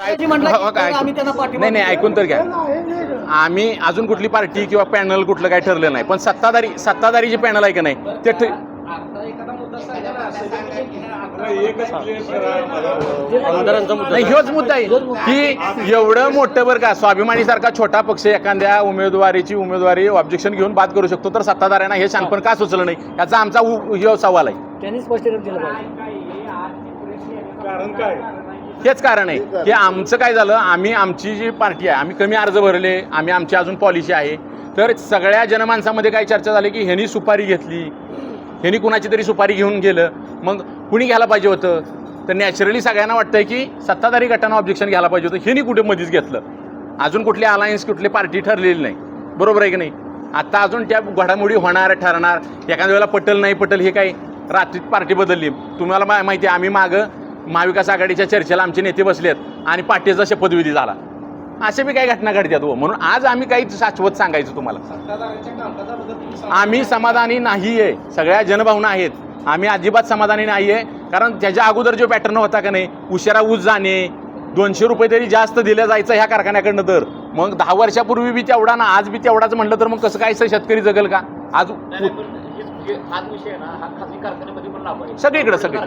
नाही नाही ऐकून तर घ्या. आम्ही अजून कुठली पार्टी किंवा पॅनल कुठलं काही ठरलं नाही. पण सत्ताधारी सत्ताधारी जे पॅनल आहे का नाही ते नाही ह्योच मुद्दा आहे. की एवढं मोठं बरं का स्वाभिमानी सारखा छोटा पक्ष एखाद्या उमेदवारीची उमेदवारी ऑब्जेक्शन घेऊन बाद करू शकतो तर सत्ताधाऱ्यांना हे शानपण का सुचलं नाही? याचा आमचा सवाल आहे. त्यांनी स्पष्टीकरण दिलं पाहिजे. कारण काय? हेच कारण आहे की आमचं काय झालं आम्ही आमची जी पार्टी आहे आम्ही कमी अर्ज भरले आम्ही आमची अजून पॉलिसी आहे. तर सगळ्या जनमानसामध्ये काय चर्चा झाली की ह्यांनी सुपारी घेतली. ह्यांनी कुणाची तरी सुपारी घेऊन गेलं. मग कुणी घ्यायला पाहिजे होतं? तर नॅचरली सगळ्यांना वाटतंय की सत्ताधारी गटांना ऑब्जेक्शन घ्यायला पाहिजे होतं. ह्यांनी कुठे मध्येच घेतलं? अजून कुठली अलायन्स कुठली पार्टी ठरलेली नाही. बरोबर आहे की नाही? आता अजून त्या घडामोडी होणार ठरणार. एखाद्या वेळेला पटल नाही पटल हे काय रात्रीत पार्टी बदलली. तुम्हाला माहिती आहे आम्ही मागं महाविकास आघाडीच्या चर्चेला आमचे नेते बसलेत आणि पाटीचा शपथविधी झाला. अशा बी काही घटना घडतात हो. म्हणून आज आम्ही काही शाश्वत सांगायचं तुम्हाला. आम्ही समाधानी नाही आहे सगळ्या जनभावना आहेत. आम्ही अजिबात समाधानी नाही आहे कारण त्याच्या अगोदर जो पॅटर्न होता का नाही उशिरा ऊस जाणे दोनशे रुपये तरी जास्त दिलं जायचं ह्या कारखान्याकडनं तर. मग दहा वर्षापूर्वी बी तेवढा ना आज बी तेवढाच म्हटलं तर मग कसं काय शेतकरी जगल का? आज आहे सगळीकडे सगळे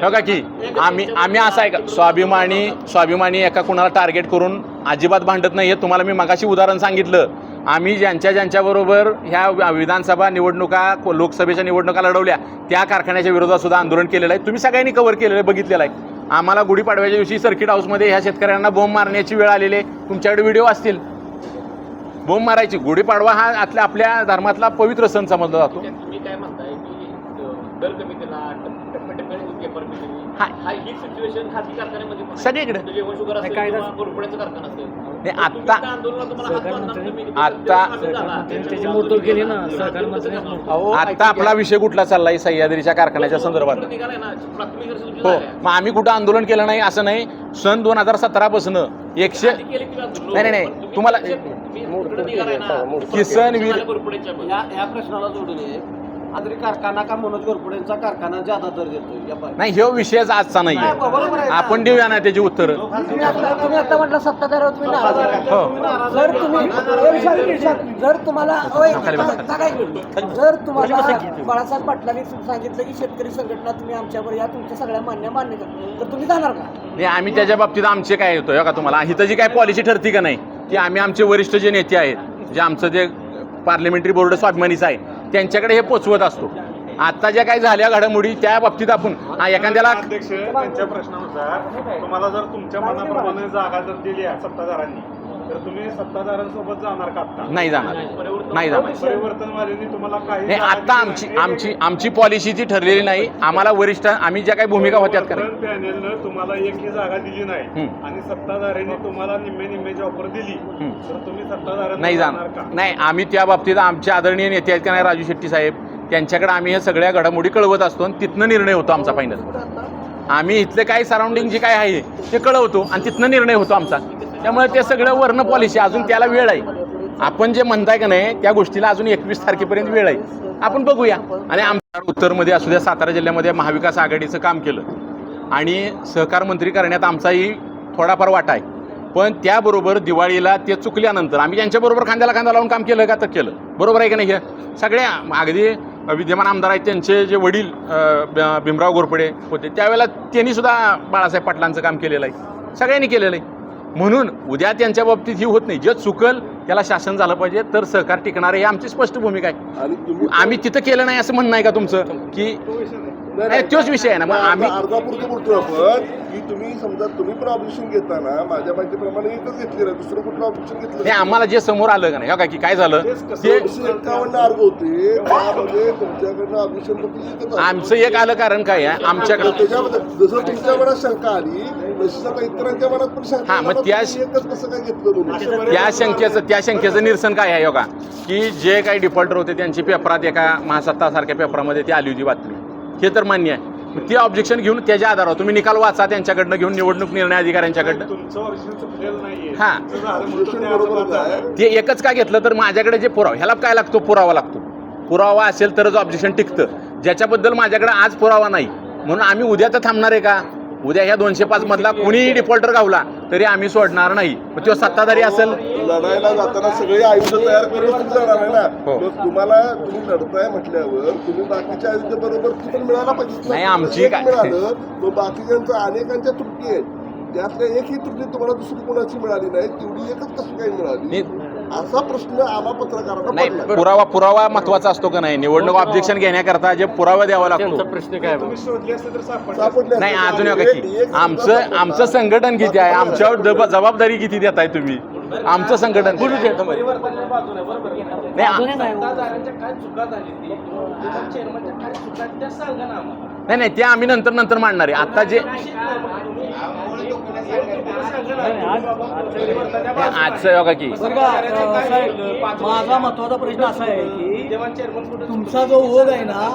का आम्ही आम्ही असं आहे. का स्वाभिमानी स्वाभिमानी एका कुणाला टार्गेट करून अजिबात भांडत नाही आहे तुम्हाला मी मगाशी उदाहरण सांगितलं. आम्ही ज्यांच्या ज्यांच्याबरोबर ह्या विधानसभा निवडणुका लोकसभेच्या निवडणुका लढवल्या त्या कारखान्याच्या विरोधात सुद्धा आंदोलन केलेलं आहे. तुम्ही सगळ्यांनी कव्हर केलेलं आहे बघितलेलं आहे. आम्हाला गुढीपाडव्याच्या दिवशी सर्किट हाऊसमध्ये ह्या शेतकऱ्यांना बोंब मारण्याची वेळ आलेली आहे. तुमच्याकडे व्हिडिओ असतील. बोंब मारायची. गुढीपाडवा हा आतल्या आपल्या धर्मातला पवित्र सण समजला जातो तुम्ही काय म्हणताय की अं, दर कमी केला टप्प- टप्प्याटप्प्याने पेपर दिली हा. सिच्युएशन खाजगी कारखान्यामध्ये पण आहे. सगळीकडे. म्हणजे जेवण शुगर असेल कायदा- किंवा कोरफड्याचं कारखाना असेल नाही, तर तुम्ही आत्ता- त्या आंदोलनात तुम्हाला हात मारणार तुम्ही. आत्ता- त्याची झाला. त्याची मोडतोड केली ना, सहकार मंत्री- अहो, आता आपला विषय कुठला चाललाय सह्याद्रीच्या कारखान्याच्या संदर्भात तो निघालाय ना प्राथमिक दर्शन तुमची हो झालंय. मग आम्ही कुठं आंदोलन केलं नाही असं नाही सन दोन हजार सतरा पासून एकशे आधी केली ती आंदोलन. नाही, नाही, नाही. पण तुम्ही तुम्हाला- तुम्ही तिकडे निघालाय ना. किसन वीर-. या या प्रश्नाला जोडून आदरी कारखाना का मनोज गोरपुडेंचा कारखाना ज्यादा दर देतो या पाहिजे नाही ह्यो विषयच आजचा नाही बरोबर आहे ना. आपण देऊया ना त्याची उत्तर. तुम्ही आता तुम्ही आता म्हटलं सत्ताधाऱ्यावर तुम्ही नाराज आहे. हो. जर तुम्ही एक एक. जर तुम्हाला. जर तुम्हाला बाळासाहेब पाटलांनी सांगितलं की शेतकरी संघटना तुम्ही आमच्यावर या तुमच्या सगळ्या मान्य मान्य करा. तर तुम्ही जाणार का? नाही आम्ही त्याच्या बाबतीत आमचे काय येतो का तुम्हाला? इथं जी काय पॉलिसी ठरती का नाही की आम्ही आमचे वरिष्ठ जे नेते आहेत जे आमचं जे पार्लमेंटरी बोर्ड स्वाभिमानीचं आहे त्यांच्याकडे हे पोचवत असतो. आता ज्या काही झाल्या घडामोडी त्या बाबतीत आपण एखाद्याला अध्यक्ष त्यांच्या प्रश्नानुसार तुम्हाला जर तुमच्या मनाप्रमाणे जागा जर दिली सत्ताधारांनी तर तुम्ही सत्ताधारांसोबत जाणार का आता नाही जाणार. नाही. जाणार. परिवर्तनवाल्यांनी तुम्हाला काही नाही जागा आता दिली आमची नाही. आमची आमची पॉलिसी ती ठरलेली नाही आम्हाला वरिष्ठ आम्ही ज्या काही भूमिका होत्यात का नाही? परिवर्तन पॅनेलनं तुम्हाला एकही जागा दिली नाही. हम्म. आणि सत्ताधाऱ्यांनी तुम्हाला निम्मे निम्मेची ऑफर दिली. हम्म. तर तुम्ही सत्ताधाऱ्यांना नाही जाणार. जाणार का? नाही आम्ही त्या बाबतीत आमचे आदरणीय नेते आहेत का नाही राजू शेट्टी साहेब त्यांच्याकडे आम्ही हे सगळ्या घडामोडी कळवत असतो आणि तिथनं निर्णय होतो आमचा फायनल आम्ही इथले काय सराउंडिंग जे काय आहे ते कळवतो आणि तिथनं निर्णय होतो आमचा. त्यामुळे ते सगळं वर्ण पॉलिसी अजून त्याला वेळ आहे. आपण जे म्हणताय का नाही त्या गोष्टीला अजून एकवीस तारखेपर्यंत वेळ आहे. आपण बघूया. आणि आमच्या उत्तरमध्ये असू द्या सातारा जिल्ह्यामध्ये महाविकास आघाडीचं काम केलं. आणि सहकार मंत्री करण्यात आमचाही थोडाफार वाटा आहे. पण त्याबरोबर दिवाळीला ते चुकल्यानंतर आम्ही त्यांच्याबरोबर खांद्याला खांदा लावून काम केलं का? तर केलं. बरोबर आहे का नाही हे? सगळ्या अगदी विद्यमान आमदार आहेत त्यांचे जे वडील ब- भीमराव घोरपडे होते त्यावेळेला त्यांनीसुद्धा बाळासाहेब पाटलांचं काम केलेलं आहे. सगळ्यांनी केलेलं आहे. म्हणून उद्या त्यांच्या बाबतीत ही होत नाही. जे चुकल त्याला शासन झालं पाहिजे तर सहकार टिकणार आहे ही आमची स्पष्ट भूमिका आहे. आम्ही तिथं केलं नाही असं म्हणणं आहे का तुमचं? की नाही. तोच विषय आहे ना. मग आम्ही अर्धापुरतं बोलतोय आपण की तुम्ही समजा तुम्ही पण ऑपरेशन घेताना माझ्या माहितीप्रमाणे एकच घेतलेलं दुसरं कुठलं हे घेतलं आम्हाला जे समोर आलं का नाही हो का की काय झालं? ते दोनशे एक्कावन्न अर्ज होते त्यामध्ये तुमच्याकडनं ऑपरेशन फक्त एकच आलं. आमचं एक आलं कारण काय आहे? आमच्याकडं त्याच्यामध्ये जसं तुमच्या मनात शंका आली हा, मग. त्या- तुम्ही एकच कसं काय घेतलं तुम्ही त्या शंकेचं त्या शंकेचं निरसन काय आहे योगा? की जे काही डिफॉल्टर होते त्यांची पेपरात एका महासत्तासारख्या पेपरामध्ये ती आली होती बातमी. हे तर मान्य आहे. मग ते ऑब्जेक्शन घेऊन त्याच्या आधारावर तुम्ही निकाल वाचा त्यांच्याकडनं घेऊन निवडणूक निर्णय अधिकाऱ्यांच्याकडनं. हा. ते एकच का घेतलं तर माझ्याकडे जे पुरावा ह्याला काय लागतो? पुरावा लागतो. पुरावा असेल तरच ऑब्जेक्शन टिकतं. ज्याच्याबद्दल माझ्याकडे आज पुरावा नाही. म्हणून आम्ही उद्या तर थांबणार आहे का? उद्या ह्या दोनशे पाच मधला कुणीही डिफॉल्टर गावला तरी आम्ही सोडणार नाही. मग तो सत्ताधारी असेल? लढायला जाताना सगळे आयुष्य तयार करून आहे ना? हो. मग तुम्हाला तुम्ही लढताय म्हटल्यावर तुम्ही बाकीच्या आयुष्य बरोबर पण मिळायला पाहिजे. नाही, आमची एक काय- मिळालं मग बाकीच्यांचं अनेकांच्या त्रुटी आहेत त्यातल्या एकही त्रुटी तुम्हाला दुसरी कोणाची मिळाली नाही तेवढी एकच कशी काही मिळाली? नाही. असा प्रश्न आम्हा पत्रकारांना नाही पडला पुरावा पुरावा महत्त्वाचा असतो का नाही? निवडणूक ऑब्जेक्शन घेण्याकरता जे पुरावा द्यावा लागतो. प्रश्न काय तुम्ही शोधले असते तर सापडले सापडले नाही असते. अजून एक- एका की एक आमचं आमचं संघटन किती आहे? आमच्यावर जब- जबाबदारी किती देताय तुम्ही? आमचं संघटन. की नाही? नाही, आ- अजूनही नाही. सत्ताधाऱ्यांच्या काय चुका झाली ती? किंवा चेअरमनच्या काय चुका आहेत त्या सांगा ना आम्हाला. नाही नाही ते आम्ही नंतर नंतर मांडणार आहे. आता जे तुम्ही. आजचं योगा की. माझा महत्त्वाचा प्रश्न असा आहे की तुमचा जो ओघ आहे ना